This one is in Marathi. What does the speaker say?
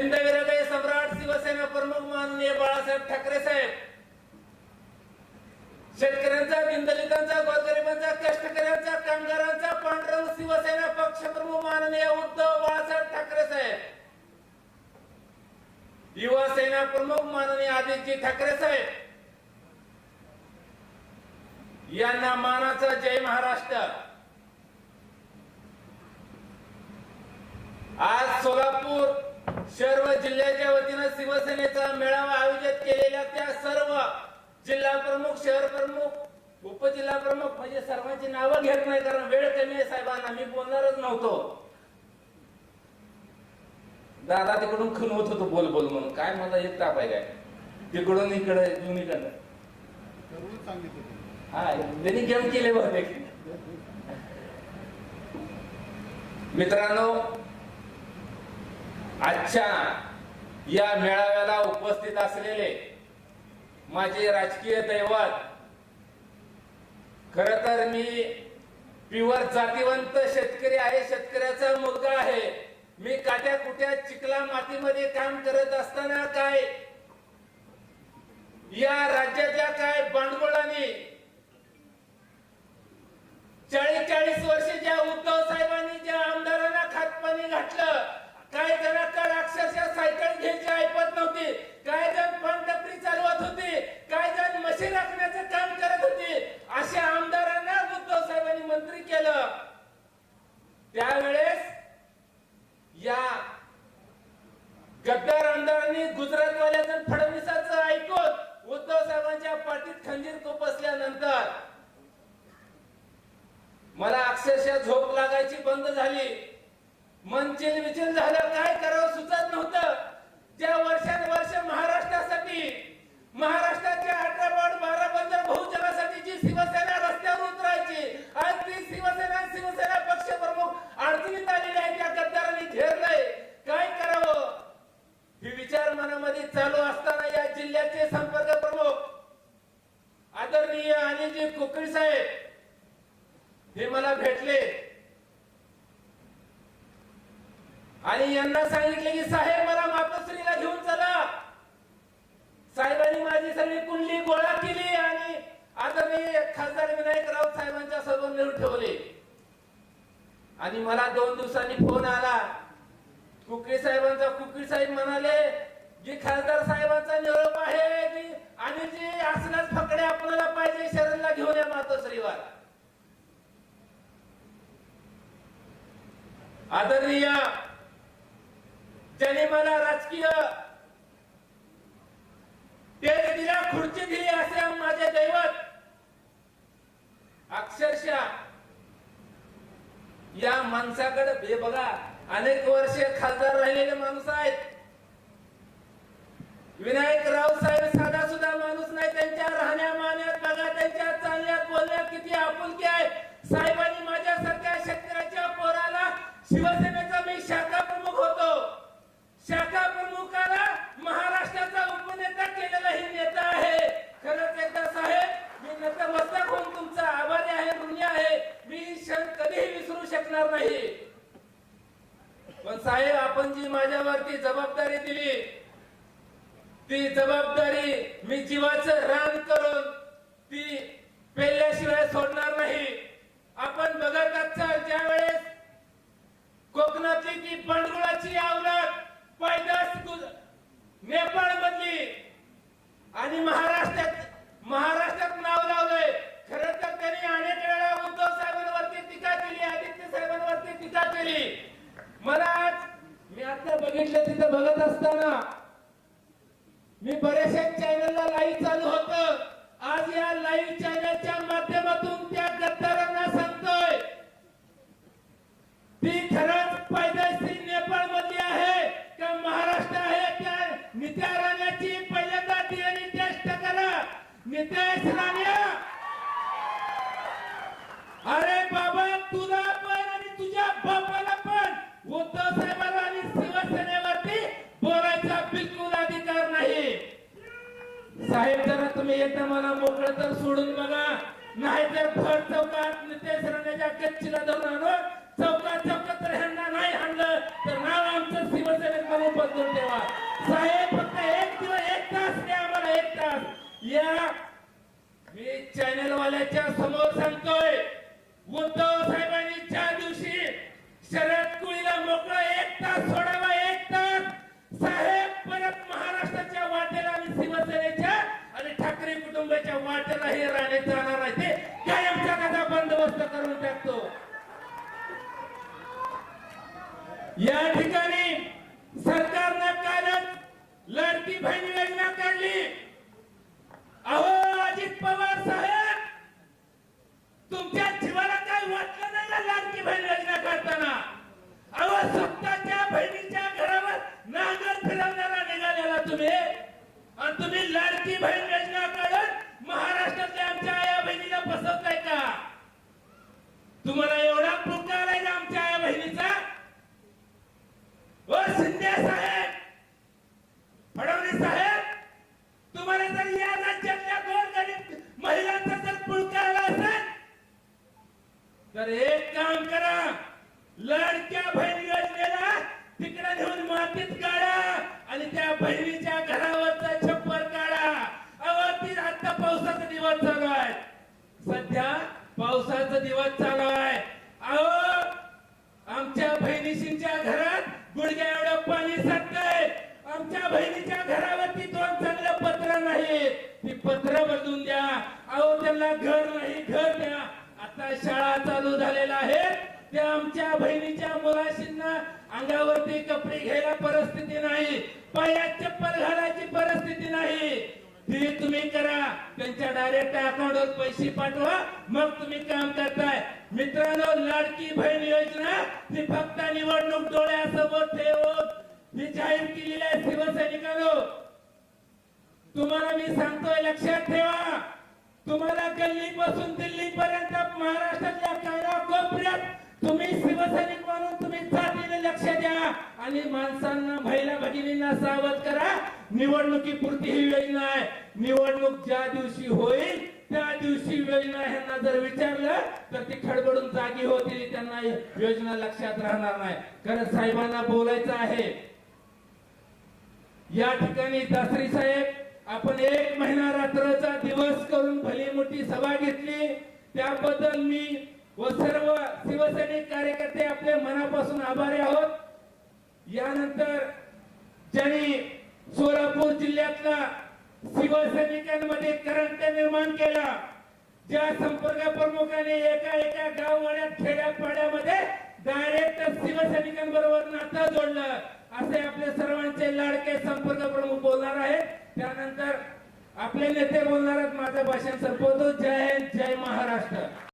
हिंदवीरदय सम्राट शिवसेना प्रमुख माननीय बाळासाहेब ठाकरे साहेब. शेतकऱ्यांचा दिनदलितांचा गोरगरिबांचा कष्टकऱ्यांचा कामगारांचा पांढरंग शिवसेना पक्षप्रमुख माननीय उद्धव बाळासाहेब ठाकरे साहेब. युवा सेना प्रमुख माननीय आदित्य ठाकरे साहेब. यांना मानाचा जय महाराष्ट्र. आज सोलापूर शहर व जिल्ह्याच्या वतीनं शिवसेनेचा मेळावा आयोजित केलेल्या त्या सर्व जिल्हा प्रमुख शहर प्रमुख उपजिल्हा प्रमुख म्हणजे सर्वांची नावं घेत नाही कारण वेळ कमी आहे साहेबांना. मी बोलणारच नव्हतो. दादा तिकडून खून होत होतो बोल बोल म्हणून. काय मला एक ताप आहे काय? तिकडून इकडे जुनीकडं हा त्यांनी गेम केले बहुतेक. मित्रांनो आजच्या या मेळाव्याला उपस्थित असलेले माझे राजकीय दैवत खर तर मी प्युअर जातीवंत शेतकरी आहे शेतकऱ्याचा मुलगा आहे. मी काट्या कुट्या चिखला मातीमध्ये काम करत असताना काय या राज्याच्या काय भांडवलाने चाळीस चाळीस वर्ष ज्या उद्धव साहेबांनी ज्या आमदारांना खातपाणी घातलं काही राक्षस अक्षरशः सायकल घ्यायची ऐपत नव्हती काही जण पानटपरी चालवत होते काही जण मशीन राखण्याचं काम करत होते अशा आमदारांना उद्धव साहेबांनी मंत्री केलं त्यावेळेस या गद्दार आमदारांनी गुजरातवाल्याचं फडणवीसाचं ऐकून उद्धव साहेबांच्या पाठीत खंजीर बसल्यानंतर मला अक्षरशः झोप लागायची बंद झाली मन चिलविचिल झालं काय करावं सुचत नव्हतं त्या वर्षानुवर्ष महाराष्ट्रासाठी महाराष्ट्राच्या अठरा वार्ड बारा बंदर बहुजनासाठी जी शिवसेना रस्त्यावर उतरायची आज ती शिवसेना शिवसेना पक्ष प्रमुख अडचणीत आलेली आहे त्या गद्दारांनी घेरलंय काय करावं ही विचार मनामध्ये चालू असताना या जिल्ह्याचे संपर्क प्रमुख आदरणीय अनिलजी कोकळी साहेब हे मला भेटले. आणि यांना सांगितले की साहेब मला मातोश्रीला घेऊन चला. साहेबांनी माझी सगळी कुंडली गोळा केली आणि आदरणीय खासदार विनायक राऊत साहेबांच्या समोर नेऊन ठेवले. आणि मला दोन दिवसांनी फोन आला. कुकरी साहेबांचा कुकरी साहेब म्हणाले जी खासदार साहेबांचा निरोप आहे आणि जी असलाच फकडे आपल्याला पाहिजे शरणला घेऊन या मातोश्रीवर. आदरणीय ज्याने मला राजकीय तेज दिला खुर्ची दिली असे माझे दैवत. अक्षरशः या माणसाकडे बे बघा अनेक वर्षे खासदार राहिलेले माणूस आहेत. विनायक राव साहेब साधा सुद्धा माणूस नाही त्यांच्या राहण्या मान्यात बघा त्यांच्या चालण्यात बोलण्यात किती आपुलकी आहे. साहेबांनी माझ्यासारख्या शेतकऱ्याच्या पोराला शिवसेनेचा मी शाखा प्रमुख होतो. शाखा प्रमुखाला महाराष्ट्राचा उपनेता केलेला ही नेता आहे. खरंच एकदा साहेब मी नतमस्तक होऊन तुमचा आभारी आहे ऋणी आहे. मी क्षण कधीही विसरू शकणार नाही. पण साहेब आपण जी माझ्यावरती जबाबदारी दिली ती जबाबदारी मी जीवाचं रान करून ती पेल्याशिवाय सोडणार नाही. आपण बघत आहात ज्या वेळेस कोकणातली ती पांडुळाची आवलाद पैदास नेपाळ मधली आणि महाराष्ट्रात महाराष्ट्रात नाव लावलंय. खर तर त्यांनी अनेक वेळा उद्धव साहेबांवरती टीका केली आदित्य साहेबांवरती टीका केली. मला आज मी आता बघितलं तिथं बघत असताना मी बऱ्याचशा चॅनलला लाईव्ह चालू होत. आज या लाईव्ह चॅनलच्या माध्यमातून त्या गद्दारांना सांगतोय. ती खरंच पैदाशी नेपाळ मधली आहे का महाराष्ट्र आहे? त्या नित्या राण्याची पहिल्यांदा डीएनए टेस्ट करा. नितेश राण्या. अरे साहेब जरा तुम्ही येता मला मोकळं तर सोडून बघा. नाहीतर फळ चौकात नितेश राणेच्या कच्चीला जाऊन आणून चौकात चौकात तर ह्यांना नाही आणलं तर नाव आमचं शिवसेनेत म्हणून बदलून ठेवा. साहेब फक्त एक दिवस एक तास द्या आम्हाला एक तास. या मी चॅनल वाटेला हे राणे जाणार आहे. ते कायमचा कसा बंदोबस्त करून टाकतो. या ठिकाणी सरकारनं कालच लाडकी बहीण योजना काढली. अहो अजित पवार साहेब तुमच्या जीवाला काय वाटलं नाही का लाडकी बहीण योजना काढताना अहो स्वतःच्या बहिणीच्या घरावर नांगर फिरवणारा निघालेला तुम्ही आणि तुम्ही लाडकी बहीण योजना काढून महाराष्ट्रातल्या आमच्या आया बहिणीला फसवताय का तुम्हाला एवढा पुकार आहे का आमच्या आया बहिणीचा ओ शिंदे साहेब फडणवीस साहेब तुम्हाला जर या राज्यातल्या दोन गरीब महिलांचा जर पुळका आला असेल तर एक काम करा लाडक्या बहीण योजनेला तिकडे नेऊन मातीत काढा आणि त्या बहिणीच्या घरावरचा छप्पर काढा अहो ती आता पावसाचा दिवस चालू आहे सध्या पावसाचा दिवस चालू आहे. अहो आमच्या बहिणीशींच्या घरात गुडघ्या एवढं पाणी साठतंय. आमच्या बहिणीच्या घरावरती दोन चांगलं पत्र नाही ती पत्र बदलून द्या. अहो त्यांना घर नाही घर द्या. आता शाळा चालू झालेल्या आहेत. त्या आमच्या बहिणीच्या मुलाशींना अंगावरती कपडे घ्यायला परिस्थिती नाही. पायात चप्पल घालायची परिस्थिती नाही. हे तुम्ही करा. त्यांच्या डायरेक्ट अकाउंटवर पैसे पाठवा. मग तुम्ही काम करताय. मित्रांनो लाडकी बहीण योजना ही फक्त निवडणूक डोळ्यासमोर ठेवून मी जाहीर केलेली आहे शिवसैनिकांनो. तुम्हाला मी सांगतोय लक्षात ठेवा. तुम्हाला गल्ली पासून दिल्ली पर्यंत महाराष्ट्रातल्या कायदा कोपऱ्यात तुम्ही शिवसैनिक म्हणून तुम्ही जातीने लक्ष द्या. आणि माणसांना महिला भगिनींना सावध करा. निवडणुकीपुरती ही योजना आहे निवडणूक ज्या दिवशी होईल त्या दिवशी योजना ह्यांना जर विचारलं तर ती खडबडून जागी होतील त्यांना योजना लक्षात राहणार नाही. कारण साहेबांना बोलायचं आहे. या ठिकाणी दासरी साहेब आपण एक महिना रात्रचा दिवस करून भली मोठी सभा घेतली. त्याबद्दल मी व सर्व शिवसैनिक कार्यकर्ते आपले मनापासून आभारी आहोत. यानंतर ज्यांनी सोलापूर जिल्ह्यातला शिवसैनिकांमध्ये करंट निर्माण केला. ज्या संपर्क प्रमुखाने एका एका गाववाड्यात खेड्यापाड्यामध्ये डायरेक्ट शिवसैनिकांबरोबर नातं जोडलं. असे आपले सर्वांचे लाडके संपर्क प्रमुख बोलणार आहेत. त्यानंतर आपले नेते बोलणार आहेत. माझं भाषण संपवतो. महाराष्ट्र.